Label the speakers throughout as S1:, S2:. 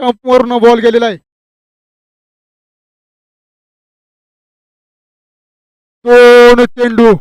S1: स्टंपवरनं ball गेलेला आहे. दोन चेंडू.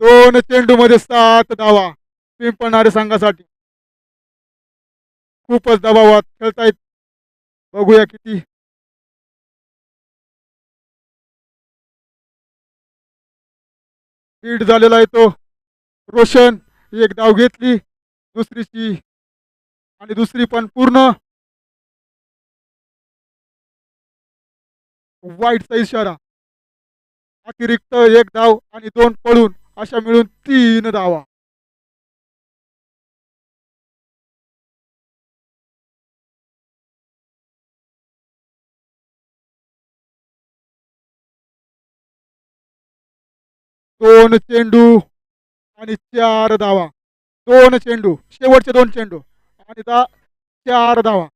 S1: दोन चेंडू मध्ये सात धावा पिंपणारे संघासाठी. खूपच दबावात खेळतायत. बघूया किती. लीड झालेला आहे तो. रोशन एक धाव घेतली. दुसरीची आणि दुसरी पण पूर्ण वाईटचा इशारा. अतिरिक्त एक धाव आणि दोन पळून अशा मिळून तीन धावा दोन चेंडू आणि चार धावा दोन चेंडू. शेवटचे दोन चेंडू. आणि चार धावा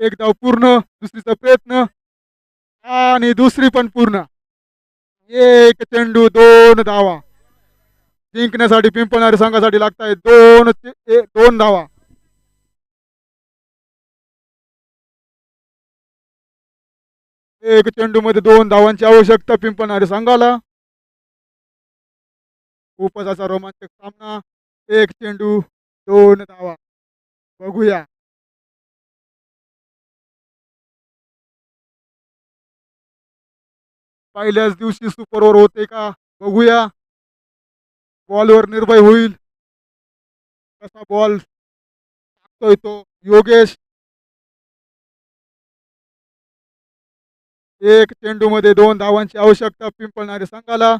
S1: एक धाव पूर्ण दुसरीचा प्रयत्न आणि दुसरी पण पूर्ण. एक चेंडू दोन धावा. जिंकण्यासाठी पिंपळणाऱ्या संघासाठी लागताय दोन दोन धावा. एक चेंडू मध्ये दोन धावांची आवश्यकता पिंपळणारे संघाला. खूपच असा रोमांचक सामना एक चेंडू दोन धावा. बघूया. पहिल्याच दिवशी सुपर ओव्हर होते का? बघूया. बॉलवर निर्भय होईल. कसा बॉल टाकतोय तो? योगेश. एक चेंडूमध्ये दोन धावांची आवश्यकता पिंपळणारे संघाला.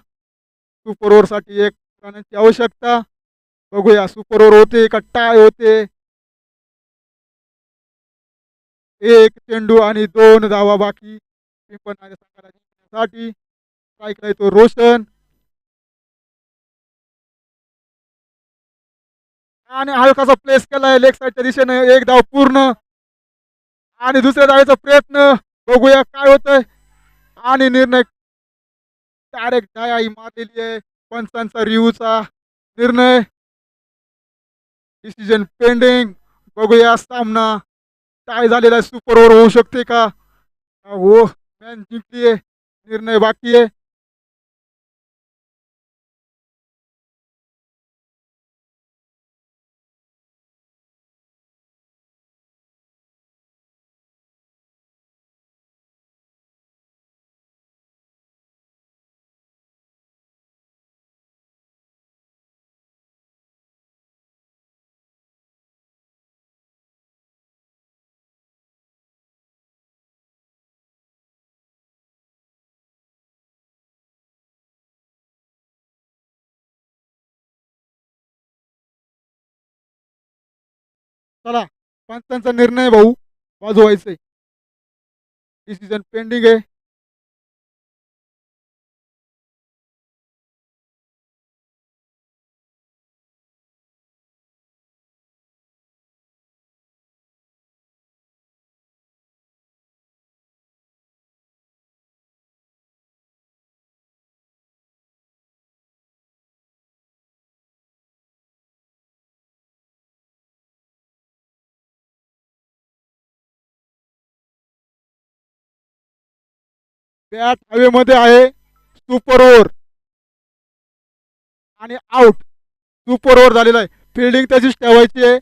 S1: सुपर ओव्हरसाठी एक रनांची आवश्यकता. बघूया सुपर ओव्हर होते का टाय होते? एक चेंडू आणि दोन धावा बाकी पिंपळणारे संघाला जिंकण्यासाठी. स्ट्राईकला येतो रोशन. आणि हलकासा प्लेस केलाय लेग साईडच्या दिशेने एक धाव पूर्ण. आणि दुसऱ्या धावेचा प्रयत्न. बघूया काय होतंय. आणि निर्णय डायरेक्ट डाय मारलेली आहे. पंचांचा रिव्ह्यूचा निर्णय. डिसिजन पेंडिंग बघूया सामना काय झालेला आहे. सुपर ओव्हर होऊ शकते का? हो मॅन जिंकली आहे निर्णय बाकी आहे. चला पंचांचा निर्णय भाऊ बाजू व्हायचंय. डिसिजन पेंडिंग आहे. बॅट हवेमध्ये आहे सुपर ओव्हर. आणि आउट सुपर ओव्हर झालेला आहे. फिल्डिंग त्याचीच ठेवायची आहे.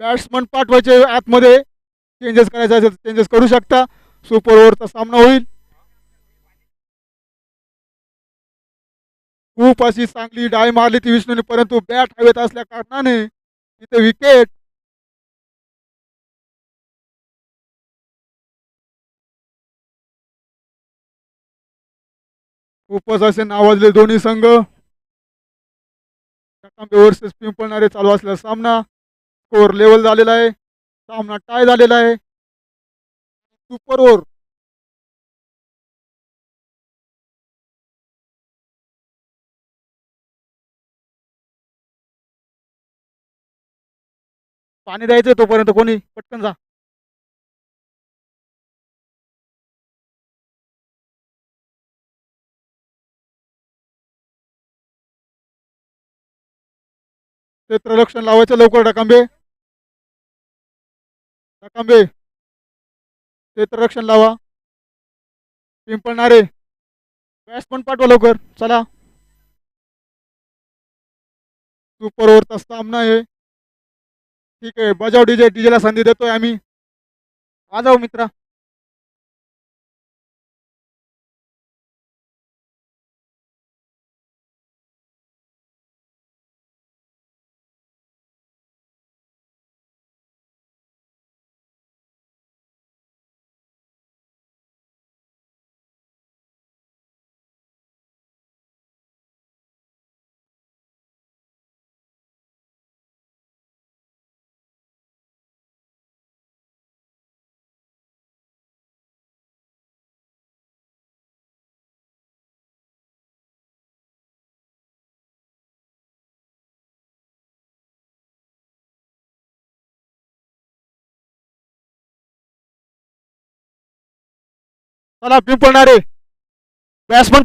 S1: बॅट्समन पाठवायचे आतमध्ये. चेंजेस करायचे असेल चेंजेस करू शकता. सुपर ओव्हरचा सामना होईल. खूप अशी चांगली डाय मारली ती विष्णूने परंतु बॅट हवेत असल्या कारणाने तिथे विकेट खूपच असे नावाजले दोन्ही संघ. वर्सेस पिंपळणारे चालू असलेला सामना. स्कोर लेवल झालेला आहे. सामना टाय झालेला आहे. Super over. पाणी द्यायचं तोपर्यंत कोणी? पटकन जा. क्षेत्ररक्षण लावायचं लवकर डकांबे डकांबे क्षेत्ररक्षण लावा. पिंपळणारे बॅट्स पण पाठवा लवकर. चला. सुपर ओव्हरचा सामना आहे. ठीक आहे. बजाव डीजे डीजेला संधी देतोय आम्ही. आ जाऊ मित्रा. चला पिंपळणारे बॅट्समन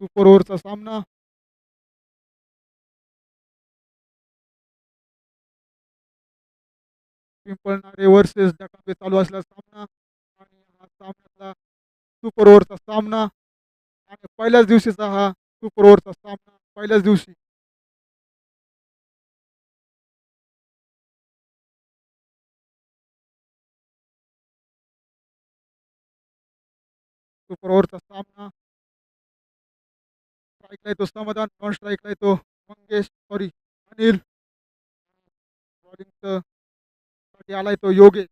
S1: सुपर ओव्हरचा सामना. पिंपळणारे वर्सेस डकांबे चालू असलेला सामना आणि हा सामन्यातला सुपर ओव्हरचा सामना. आणि पहिल्याच दिवशीचा हा सुपर ओव्हरचा सामना पहिल्याच दिवशी. सुपर ओव्हरचा सामना स्ट्राईकला येतो समाधान नॉन स्ट्राईकला येतो. मंगेश सॉरी अनिल. बॉलिंगसाठी आलाय तो योगेश.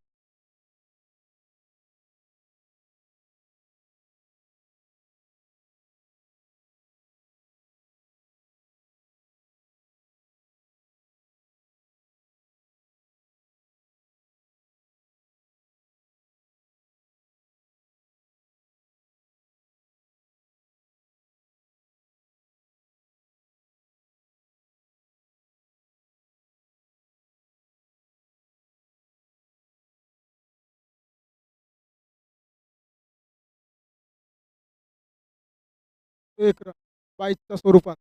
S1: एक रन स्वरूपात.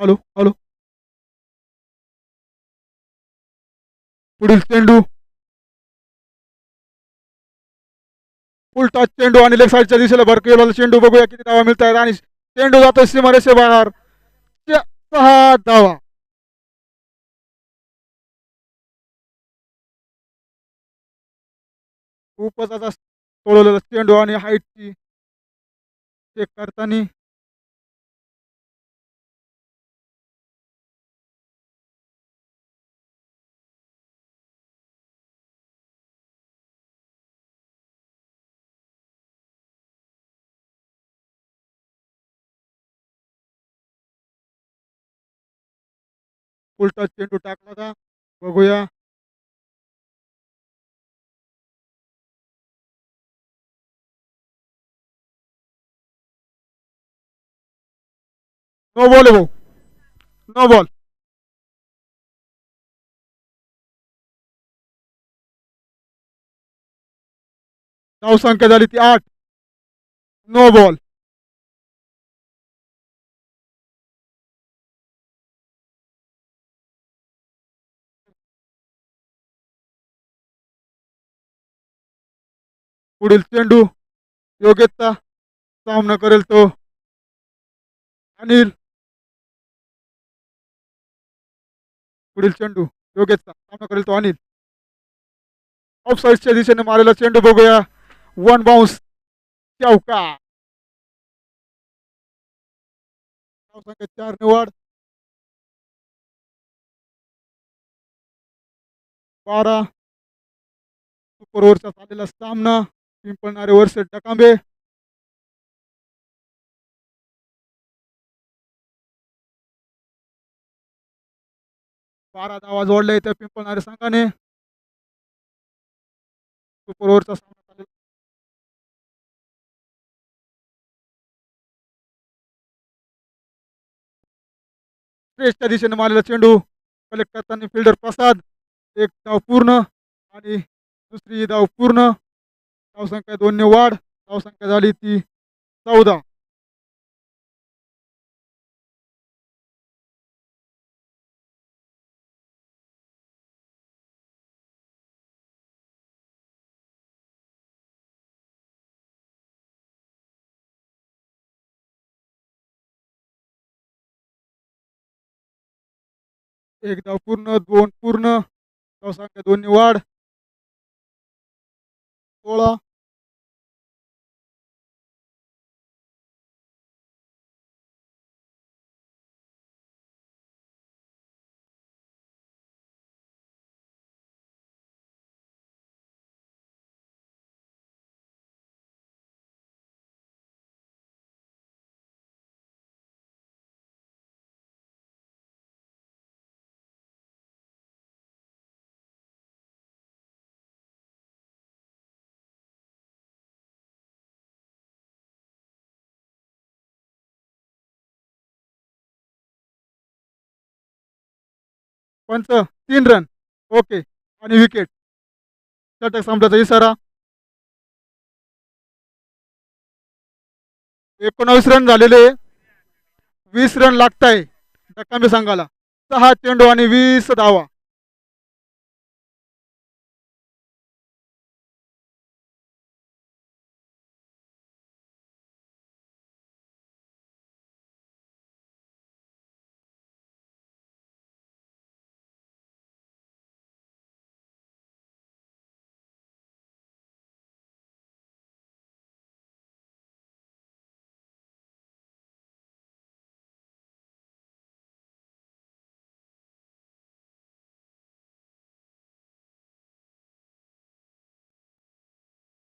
S1: Hello hello. पुढील चेंडू. फुल चेंडू आणि लेफ्ट साईडच्या दिशेला भर चेंडू बघूया किती धावा मिळत आहेत आणि चेंडू जातो सीमारेषे बाहेर सहा धावा. खूपच आता तोडवलेला चेंडू आणि हाईटची चेक करताना. उलटा चेंडू टाकला का बघूया. नो बॉल आहे भाऊ नो बॉल धाव संख्या झाली ती आठ. नो बॉल पुढील चेंडू योग्यता सामना करेल तो. अनिल. पुढील चेंडू योगेशचा. सामना करेल तो अनिल. ऑफ साईडच्या दिशेने मारलेला चेंडू बघूया. वन बाउन्स चौका. चार निवड. बारा. सुपर ओव्हरचा झालेला सामना. पिंपळणारे वर्ष डकांबे. बारा धावा जोडल्या इथे पिंपळणारे संघाने. सुपर ओव्हरचा सामना झालेला स्ट्रेचच्या दिशेने मारलेला चेंडू. कलेक्ट करताना फिल्डर प्रसाद. एक धाव पूर्ण आणि दुसरी धाव पूर्ण. धावसंख्या दोनने वाढ. धावसंख्या झाली ती चौदा. एक धाव पूर्ण दोन पूर्ण. धावसंख्या दोन्ही वाढ. सोळा. पंच तीन रन ओके आणि विकेट षटक संपल्याचा इशारा. एकोणावीस रन झालेले. वीस रन लागताय. डक्कांबे संघाला. सहा चेंडू आणि वीस धावा.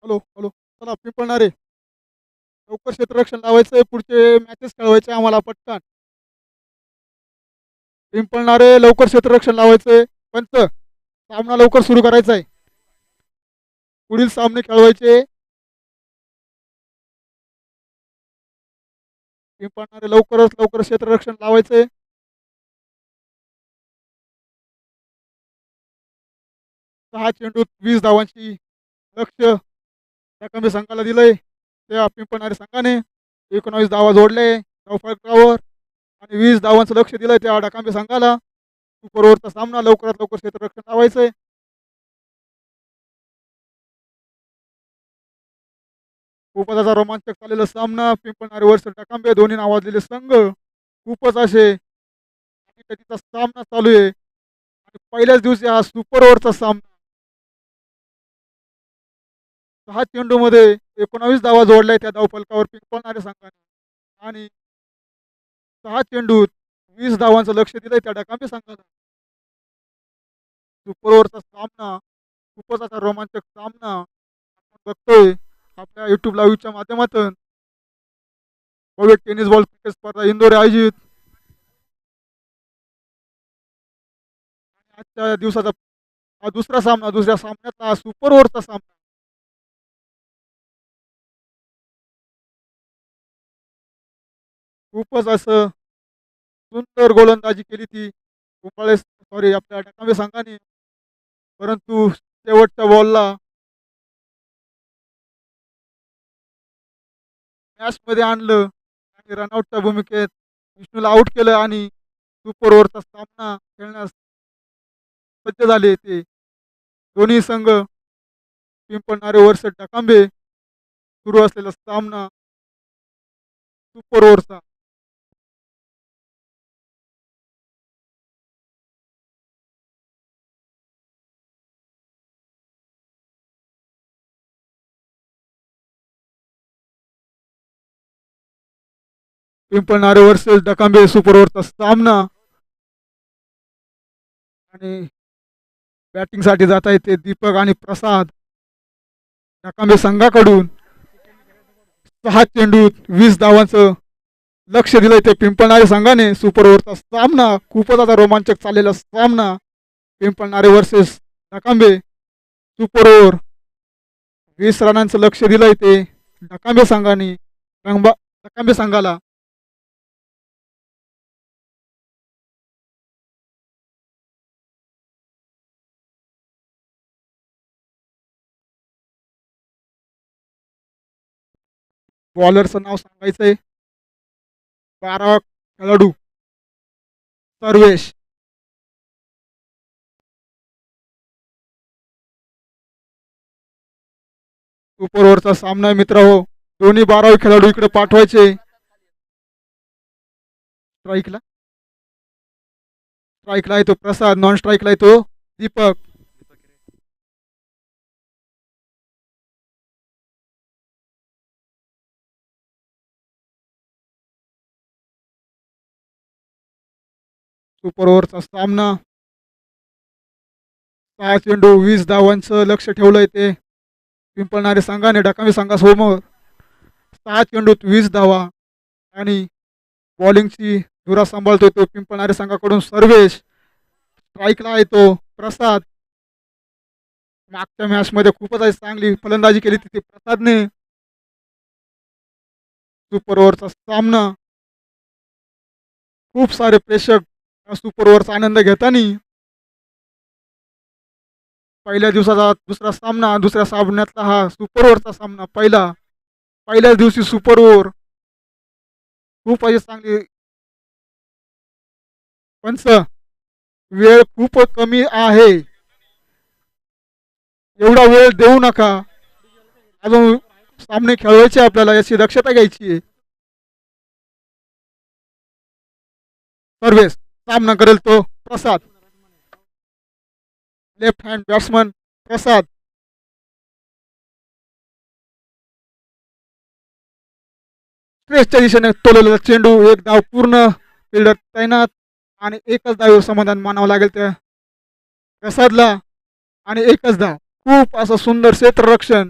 S1: Hello hello. चला पिंपळणारे लवकर क्षेत्ररक्षण लावायचंय पुढचे मॅचेस खेळवायचे आम्हाला पटकन. पिंपळणारे लवकर क्षेत्ररक्षण लावायचंय. पंच सामना लवकर सुरू करायचा आहे. पुढील सामने खेळवायचे. पिंपळणारे लवकरच लवकर क्षेत्ररक्षण लावायचंय. सहा चेंडूत वीस धावांची लक्ष त्या कमी संघाला दिलंय. त्या पिंपणाऱ्या संघाने एकोणावीस धावा जोडले धावफलकावर आणि वीस धावांचं लक्ष दिलंय त्या डाकांबे संघाला. सुपर ओव्हरचा सामना लवकरात लवकर क्षेत्ररक्षण लावायचंय. खूपच रोमांचक चाललेला सामना. पिंपळणारे वर्ष टाकांबे दोन्ही नावाजलेले संघ खूपच असे सामना चालू आहे. आणि पहिल्याच दिवशी हा सुपर ओव्हरचा सामना सहा चेंडूमध्ये एकोणावीस धावा जोडल्या त्या धावफलकावर पिंपळणाऱ्या संघाने. आणि सहा चेंडूत वीस धावांचं लक्ष दिलंय त्या डकांबी संघाला. सुपर ओव्हरचा सामना खूपच असा रोमांचक सामना आपण बघतोय आपल्या युट्यूब लाईव्हच्या माध्यमातून. भव्य टेनिस बॉल क्रिकेट स्पर्धा इंदोर आयोजित. आणि आजच्या दिवसाचा हा दुसरा सामना दुसऱ्या सामन्यातला सुपर ओव्हरचा सामना. खूपच असं सुंदर गोलंदाजी केली ती. कुंभाळे सॉरी आपल्या डकांबे संघाने. परंतु शेवटच्या बॉलला मॅचमध्ये आणलं आणि रनआउटच्या भूमिकेत विष्णूला आउट केलं आणि सुपर ओव्हरचा सामना खेळण्यास सज्ज झाले ते. दोन्ही संघ पिंपळणारे वर्ष डकांबे सुरू असलेला सामना सुपर ओव्हरचा. पिंपळणारे वर्सेस डकांबे सुपर सामना. आणि बॅटिंगसाठी जाता जात आहेत ते दीपक आणि प्रसाद. डकांबे संघाकडून सहा चेंडूत वीस धावांचं लक्ष दिलंय ते पिंपळणारे संघाने. सुपर सामना खूपच आता रोमांचक चाललेला सामना. Pimpalnare versus Dakambe. Super over वीस रनांचं लक्ष दिलंय ते डकांबे संघाने. रंगबा डकांबे संघाला बॉलरचं नाव सांगायचंय. बारा खेळाडू. सर्वेश. सुपर ओव्हरचा सामना मित्र हो. दोन्ही बारावे खेळाडू इकडे पाठवायचे. स्ट्राईकला स्ट्राईकला आहे तो प्रसाद. नॉन स्ट्राईकला आहे तो दीपक. सुपर ओव्हरचा सामना. सहा चेंडू वीस धावांचं लक्ष ठेवलंय ते. पिंपळणारे संघाने डकामी संघासमोर सहा चेंडूत वीस धावा आणि बॉलिंगची धुरा सांभाळतो तो पिंपळणारे संघाकडून सर्वेश. स्ट्राईकला येतो प्रसाद. मागच्या मॅचमध्ये खूपच आहे चांगली फलंदाजी केली तिथे प्रसादने. सुपर ओव्हरचा सामना. खूप सारे प्रेक्षक सुपरओव्हरचा सुपर आनंद घेताना पहिल्या दिवसाचा दुसरा सामना दुसऱ्या सामन्यातला हा सुपर ओव्हरचा सामना पहिला. पहिल्याच दिवशी सुपर ओव्हर खूप अशी चांगली पंच वेळ खूप कमी आहे. एवढा वेळ देऊ नका. अजून सामने खेळवायचे आपल्याला याची दक्षता घ्यायची आहे. सर्वेस सामना करेल तो Prasad. Left hand batsman Prasad. स्ट्रेसच्या दिशेने तोलवलेला चेंडू एक धाव पूर्ण फिल्डर तैनात आणि एकच धाव समाधान मानावं लागेल त्या प्रसादला. आणि एकच धाव. खूप असं सुंदर क्षेत्ररक्षण.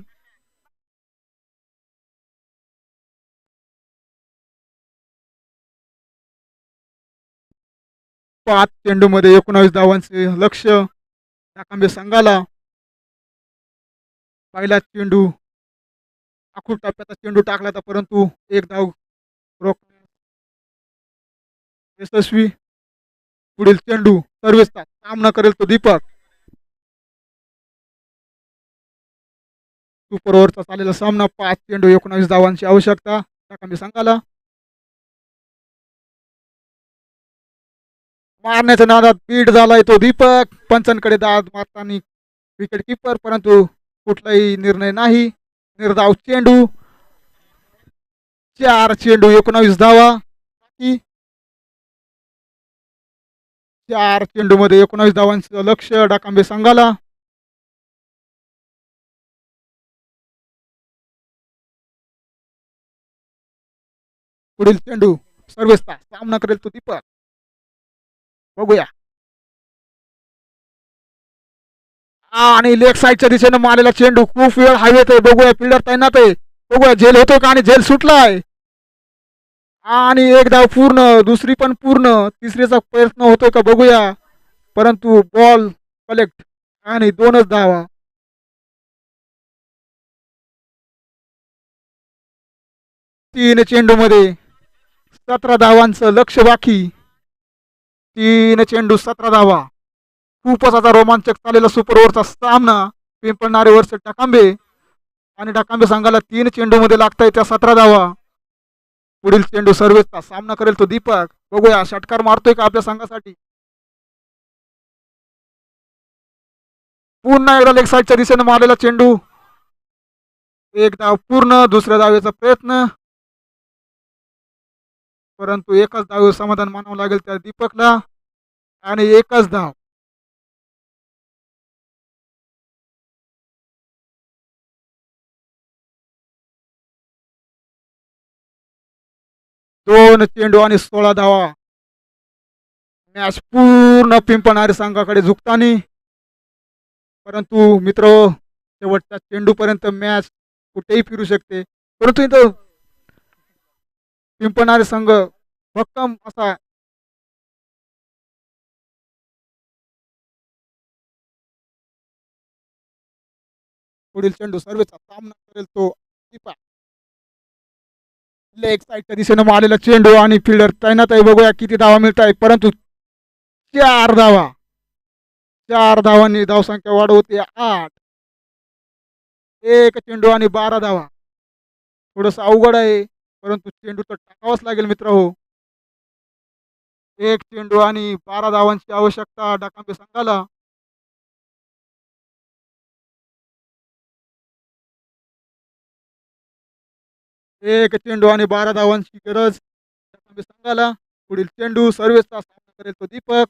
S1: पाच चेंडूमध्ये एकोणावीस धावांचे लक्ष टाकांबे संघाला. पहिला चेंडू आखूर टप्प्याचा चेंडू टाकला होता परंतु एक धाव रोख यशस्वी पुढील चेंडू सर्व्हिसचा सामना करेल तो दीपक. सुपर ओव्हरचा चाललेला सामना पाच चेंडू एकोणावीस धावांची आवश्यकता टाकांबे संघाला. मारण्याच्या नादात बीट झालाय तो दीपक. पंचांकडे दाद मारताना विकेट किपर परंतु कुठलाही निर्णय नाही. निर्धाव चेंडू. चार चेंडू एकोणावीस धावा. बाकी चार चेंडू मध्ये एकोणावीस धावांचं लक्ष डाकांबे संघाला. पुढील चेंडू सर्वेस्ता सामना करेल तो दीपक. बघूया. आणि लेग साईडच्या दिशेने मारलेला चेंडू खूप वेळ हायवेत आहे. बघूया फिल्डर तैनात आहे बघूया झेल होतो का आणि झेल सुटलाय? आणि एक धाव पूर्ण दुसरी पण पूर्ण तिसरीचा प्रयत्न होतो का बघूया. परंतु बॉल कलेक्ट आणि दोनच धावा. तीन चेंडू मध्ये सतरा धावांचं लक्ष बाकी. तीन चेंडू सतरा धावा. खूपच आता रोमांचक चाललेला सुपर ओव्हरचा सामना. पिंपळणारे वर्ष टाकांबे आणि टाकांबे संघाला तीन चेंडू मध्ये लागताय त्या सतरा धावा. पुढील चेंडू सर्वेचा सामना करेल तो दीपक. बघूया षटकार मारतोय का आपल्या संघासाठी? पुन्हा एकदा लेग साईडच्या दिशेने मारलेला चेंडू. एक धाव पूर्ण दुसऱ्या धावेचा प्रयत्न. परंतु एकच धाव समाधान मानावं लागेल त्या दीपकला. आणि एकच धाव. दोन चेंडू आणि सोळा धावा. मॅच पूर्ण पिंपणारी संघाकडे झुकतानी. परंतु मित्र शेवटच्या चेंडूपर्यंत मॅच कुठेही फिरू शकते. परंतु इथं पिंपणारे संघ भक्कम असा पुढील चेंडू सर्वेचा सामना करेल तो. दीपक लेग साईडच्या दिशेनं मारलेला चेंडू आणि फिल्डर तैनात आहे बघूया किती धावा मिळत आहे परंतु चार धावा. चार धावांनी धावसंख्या वाढवते आठ. एक चेंडू आणि बारा धावा. थोडस अवघड आहे परंतु चेंडू तर टाकावाच लागेल मित्र हो. एक चेंडू आणि बारा धावांची आवश्यकता डाकांबे संघाला. एक चेंडू आणि बारा धावांची गरज. डाकांबे संघाला पुढील चेंडू सर्वेचा सामना करेल तो दीपक.